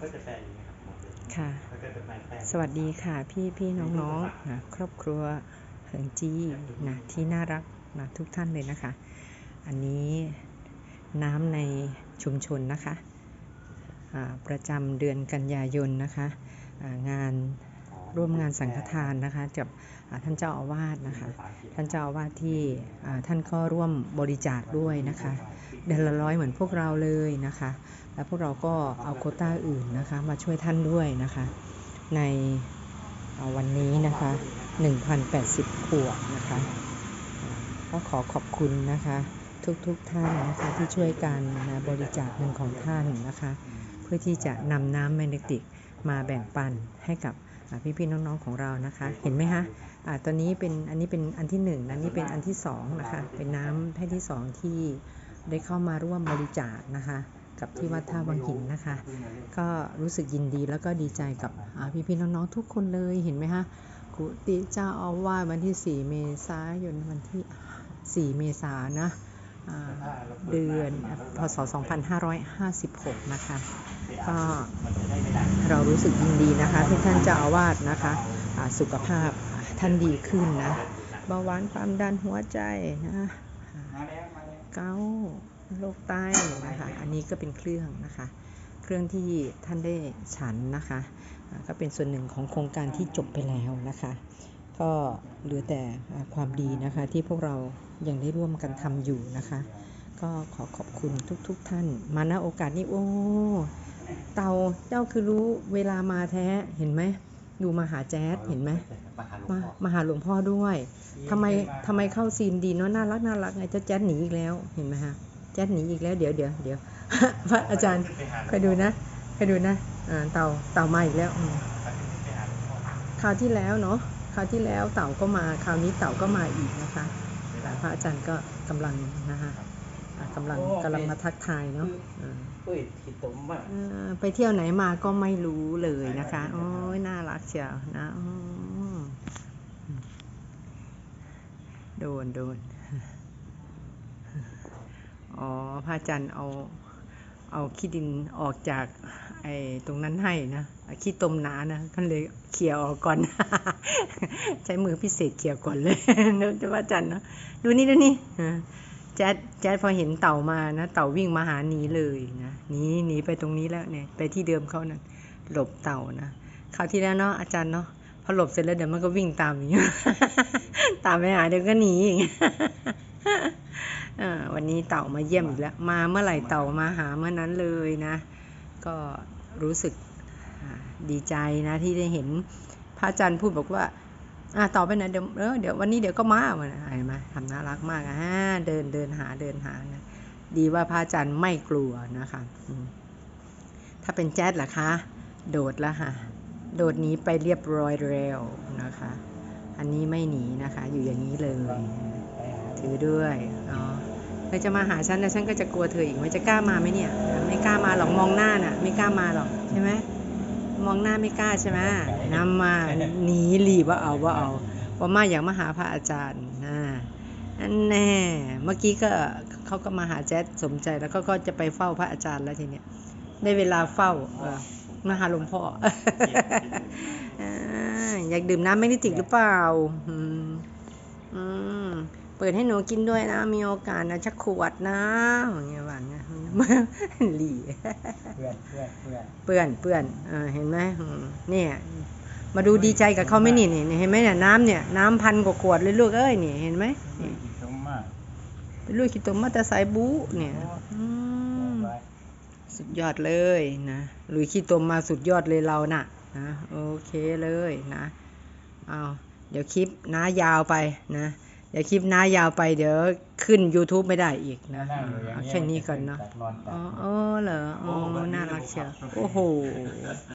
ก็จะแปลอย่างนี้ครับหมดเลยค่ะแล้วก็จะแปลแปลสวัสดีค่ะ พี่พี่น้องน้องนะครอบครัวเหิงจีนะที่น่ารักนะทุกท่านเลยนะคะ อันนี้น้ำในชุมชนนะคะอ่าประจำเดือนกันยายนนะคะอ่างาน ร่วมงานสังฆทานนะคะกับท่านเจ้าอาวาสนะคะ ท่านเจ้าอาวาสที่ท่านก็ร่วมบริจาคด้วยนะคะ เดือนละร้อยเหมือนพวกเราเลยนะคะ แล้วพวกเราก็เอาโคต้าอื่นนะคะ มาช่วยท่านด้วยนะคะ ในวันนี้นะคะ1,080ขวดนะคะก็ขอขอบคุณนะคะ ทุกๆทท่านนะคะที่ช่วยกันนะบริจาคเงินของท่านนะคะ เพื่อที่จะนำน้ำแมกเนติกมาแบ่งปันให้กับ อ่าพี่ๆน้องๆของเรานะคะ เห็นไหมคะอ่าตอนนี้เป็นอันนี้เป็นอันที่หนึ่งนะนี่เป็นอันที่สองนะคะ เป็นน้ำแท่งที่สองที่ได้เข้ามาร่วมบริจาคนะคะ กับที่วัดท่าวังหินนะคะ ก็รู้สึกยินดีแล้วก็ดีใจกับอ่าพี่ๆน้องๆทุกคนเลยเห็นไหมคะกุฏิเจ้าอาวาสวันที่ 4 เมษายนวันที่ 4 เมษายนนะอ่าเดือนพศ 2556 นะคะ ก็ เรารู้สึกยินดีนะคะที่ท่านเจ้าอาวาสนะคะสุขภาพท่านดีขึ้นนะเบาหวานความดันหัวใจนะอ่ามาแล้วมาแล้วเกาโรคไตนะคะอันนี้ก็เป็นเครื่องนะคะ เครื่องที่ท่านได้ฉันนะคะก็เป็นส่วนหนึ่งของโครงการที่จบไปแล้วนะคะ ก็เหลือแต่ความดีนะคะที่พวกเรายังได้ร่วมกันทำอยู่นะคะ ก็ขอขอบคุณทุกๆทท่าน มาณโอกาสนี้โอ้ เตาเจ้าคือรู้เวลามาแท้เห็นไหมดูมาหาแจ๊ดเห็นไหมมาหาหลวงมาพ่อมาหาหลวงพ่อด้วยทำไมทำไมเข้าซีนดีเนาะน่ารักน่ารักไงเจ้าแจ๊ดหนีอีกแล้วเห็นไหมฮะแจ๊ดหนีอีกแล้วเดี๋ยวเดี๋ยวเดี๋ยวพระอาจารย์คอยดูนะคอยดูนะอ่าเต่าเต่ามาอีกแล้วอืมไปหาหลวงพ่อคราวที่แล้วเนาะคราวที่แล้วเต่าก็มาคราวนี้เต่าก็มาอีกนะคะอ่าพระอาจารย์ก็กำลังนะคะอ่ากำลังกำลังมาทักทายเนาะ อ่าเฮ้ยขีดตุ่มมากเอ่อไปเที่ยวไหนมาก็ไม่รู้เลยนะคะ โอ้ยน่ารักเชียวนะอืมโดนโดนอ๋อพระอาจารย์เอาเอาขี้ดินออกจากไอ้ตรงนั้นให้นะขี้ตมหนานะก็เลยเขี่ยออกก่อน ใช้มือพิเศษเขี่ยก่อนเลยเนอะพระอาจารย์เนอะดูนี่ดูนี่อ่า แจ๊ดแจ๊ดพอเห็นเต่ามานะ เต่าวิ่งมาหาหนีเลยนะหนีหนีไปตรงนี้แล้วเนี่ยไปที่เดิมเขานะ่ะหลบเต่านะคราวที่แล้วเนาะอาจารย์เนาะพอหลบเสร็จแล้วเดี๋ยวมันก็วิ่งตามอย่างเงี้ยตามไปหาเดี๋ยวก็หนีอย่างเงี้ยวันนี้เต่ามาเยี่ยมอีกแล้วมาเมื่อไหร่เต่ามาหาเมื่อนั้นเลยนะ ก็รู้สึกดีใจนะที่ได้เห็นพระอาจารย์พูดบอกว่า อะต่อไปนะเดี๋ยวเดี๋ยววันนี้เดี๋ยวก็มาวันเห็นไหมทำน่ารักมากอะเดินเดินหาเดินหานะดีว่าพระอาจารย์ไม่กลัวนะคะถ้าเป็นแจ๊ดล่ะคะ โดดแล้วค่ะ โดดนี้ไปเรียบร้อยแล้วนะคะ อันนี้ไม่หนีนะคะ อยู่อย่างนี้เลย ถือด้วยอ๋อเธอจะมาหาฉันแล้วฉันก็จะกลัวเธออีกไหมจะกล้ามาไหมเนี่ย ไม่กล้ามาหรอกมองหน้าน่ะ ไม่กล้ามาหรอกใช่ไหม มองหน้าไม่กล้าใช่ไหมนำมาหนีหลีว่าเอาว่าเอาว่ามาอยากมาหาพระอาจารย์นะอันแน่เมื่อกี้ก็เขาก็มาหาแจ๊ดสมใจแล้วก็ก็จะไปเฝ้าพระอาจารย์แล้วทีเนี้ยได้เวลาเฝ้าเออมาหาหลวงพ่ออ่าอยากดื่มน้ำไม่ได้ติกหรือเปล่า อืมอืม เปิดให้หนูกินด้วยนะ มีโอกาสนะชักขวดนะอย่างเงี้ยหวานนะหลีเพื่อนเพื่อนเพื่อนเปื่อนเปื่อนเออเห็นไหมอืมเนี่ยมาดูดีใจกับเขาไหม่นี่นี่เห็นไหมเนี่ยน้ำเนี่ยน้ำพันกว่าขวดเลยลูกเอ้ยนี่เห็นไหมนี่ขีดตุ่มมากเป็นลูกคิดตัวมาแต่สายบูเนี่ยอืมสุดยอดเลยนะลุยขี้ตมมาสุดยอดเลยเราน่ะนะโอเคเลยนะเอาเดี๋ยวคลิปน้ายาวไปนะ เดี๋ยวคลิปน้ายาวไปเดี๋ยวขึ้น YouTube ไม่ได้อีกนะเอาแค่นี้ก่อนเนาะนอนตัอ๋กอเออเหรออ๋อน่ารักเชียวโอ้โห